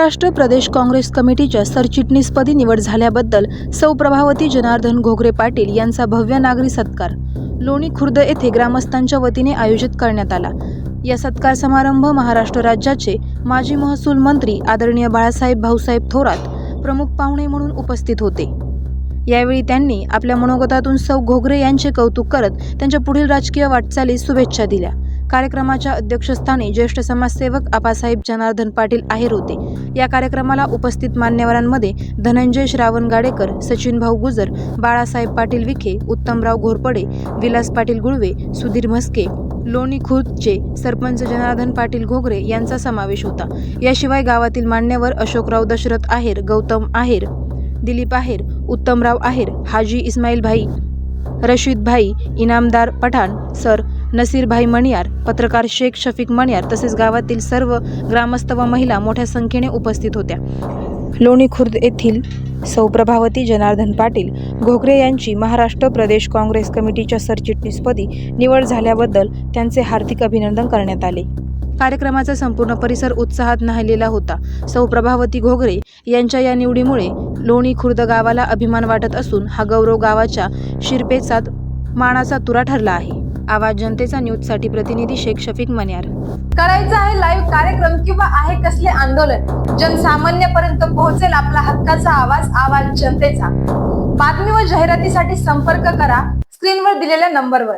महाराष्ट्र प्रदेश काँग्रेस कमिटीच्या सरचिटणीसपदी निवड झाल्याबद्दल सौ प्रभावती जनार्दन घोगरे पाटील यांचा भव्य नागरी सत्कार. लोणी खुर्द येथे ग्रामस्थांच्या वतीने आयोजित करण्यात आला. या सत्कार समारंभ महाराष्ट्र राज्याचे माजी महसूल मंत्री आदरणीय बाळासाहेब भाऊसाहेब थोरात प्रमुख पाहुणे म्हणून उपस्थित होते. यावेळी त्यांनी आपल्या मनोगतातून सौ घोगरे यांचे कौतुक करत त्यांच्या पुढील राजकीय वाटचालीस शुभेच्छा दिल्या. कार्यक्रमाच्या अध्यक्षस्थानी ज्येष्ठ समाजसेवक आपासाहेब जनार्दन पाटील आहेर होते. या कार्यक्रमाला उपस्थित मान्यवरांमध्ये धनंजय श्रावण गाडेकर सचिन भाऊ गुजर बाळासाहेब पाटील विखे उत्तमराव घोरपडे विलास पाटील गुळवे सुधीर म्हस्के लोणी खुर्दचे सरपंच जनार्दन पाटील घोगरे यांचा समावेश होता. याशिवाय गावातील मान्यवर अशोकराव दशरथ आहेर गौतम आहेर दिलीप आहेर उत्तमराव आहेर हाजी इस्माईल भाई रशीद भाई इनामदार पठाण सर नसीरभाई मणियार पत्रकार शेख शफीक मणियार तसेच गावातील सर्व ग्रामस्थ व महिला मोठ्या संख्येने उपस्थित होत्या. लोणी खुर्द येथील सौप्रभावती जनार्दन पाटील घोगरे यांची महाराष्ट्र प्रदेश काँग्रेस कमिटीच्या सरचिटणीसपदी निवड झाल्याबद्दल त्यांचे हार्दिक अभिनंदन करण्यात आले. कार्यक्रमाचा संपूर्ण परिसर उत्साहात न्हायलेला होता. सौ प्रभावती घोगरे यांच्या या निवडीमुळे लोणी खुर्द गावाला अभिमान वाटत असून हा गौरव गावाच्या शिरपेचात मानाचा तुरा ठरला आहे. आवाज जनतेचा न्यूजसाठी प्रतिनिधी शेख शफीक मन्यार. करायचं आहे लाईव्ह कार्यक्रम किंवा आहे कसले आंदोलन? जनसामान्यपर्यंत पोहोचेल आपला हक्काचा आवाज आवाज जनतेचा. बातमी व जाहिरातीसाठी संपर्क करा स्क्रीनवर दिलेल्या नंबरवर